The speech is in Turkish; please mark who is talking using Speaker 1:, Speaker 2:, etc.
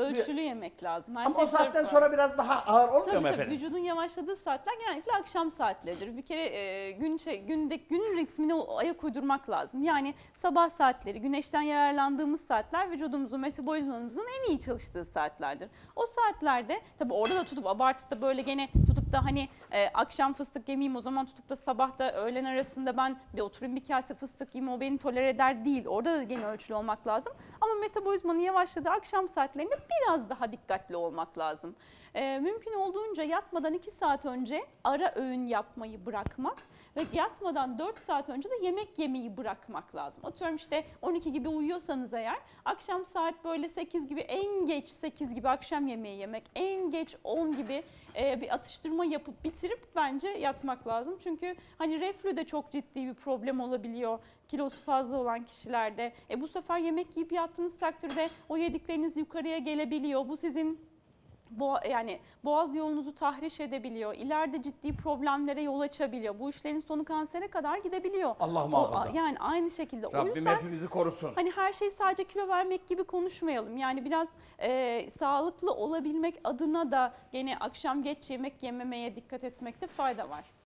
Speaker 1: ölçülü yemek lazım. Her
Speaker 2: Ama
Speaker 1: şey
Speaker 2: o saatten
Speaker 1: farklı.
Speaker 2: sonra biraz daha ağır olmuyor
Speaker 1: Tabii
Speaker 2: mu
Speaker 1: tabii
Speaker 2: efendim?
Speaker 1: vücudun yavaşladığı saatler genellikle akşam saatleridir. Bir kere e, gün şey, günde gün ritmine o- ayak uydurmak lazım. Yani sabah saatleri, güneşten yararlandığımız saatler vücudumuzun, metabolizmamızın en iyi çalıştığı saatlerdir. O saatlerde tabii orada da tutup abartıp da böyle gene tutup da hani e, akşam fıstık yemeyeyim o zaman tutup da sabah da öğlen arasında ben bir oturayım bir kase fıstık yiyeyim o beni tolere eder değil. Orada da gene ölçülü olmak lazım. Ama metabolizmanın yavaşladığı akşam saatlerinde biraz daha dikkatli olmak lazım. E, mümkün olduğunca yatmadan 2 saat önce ara öğün yapmayı bırakmak ve yatmadan 4 saat önce de yemek yemeyi bırakmak lazım. Atıyorum işte 12 gibi uyuyorsanız eğer akşam saat böyle 8 gibi en geç 8 gibi akşam yemeği yemek en geç 10 gibi e, bir atıştırma yapıp bitirip bence yatmak lazım. Çünkü hani reflü de çok ciddi bir problem olabiliyor kilosu fazla olan kişilerde. E bu sefer yemek yiyip yattığınız takdirde o yedikleriniz yukarıya gelebiliyor. Bu sizin Boğa, yani boğaz yolunuzu tahriş edebiliyor. İleride ciddi problemlere yol açabiliyor. Bu işlerin sonu kansere kadar gidebiliyor.
Speaker 2: Allah
Speaker 1: O-
Speaker 2: muhafaza.
Speaker 1: yani aynı şekilde. o
Speaker 2: Rabbim
Speaker 1: yüzden
Speaker 2: hepimizi korusun.
Speaker 1: hani her şey sadece kilo vermek gibi konuşmayalım. Yani biraz e, sağlıklı olabilmek adına da gene akşam geç yemek yememeye dikkat etmekte fayda var.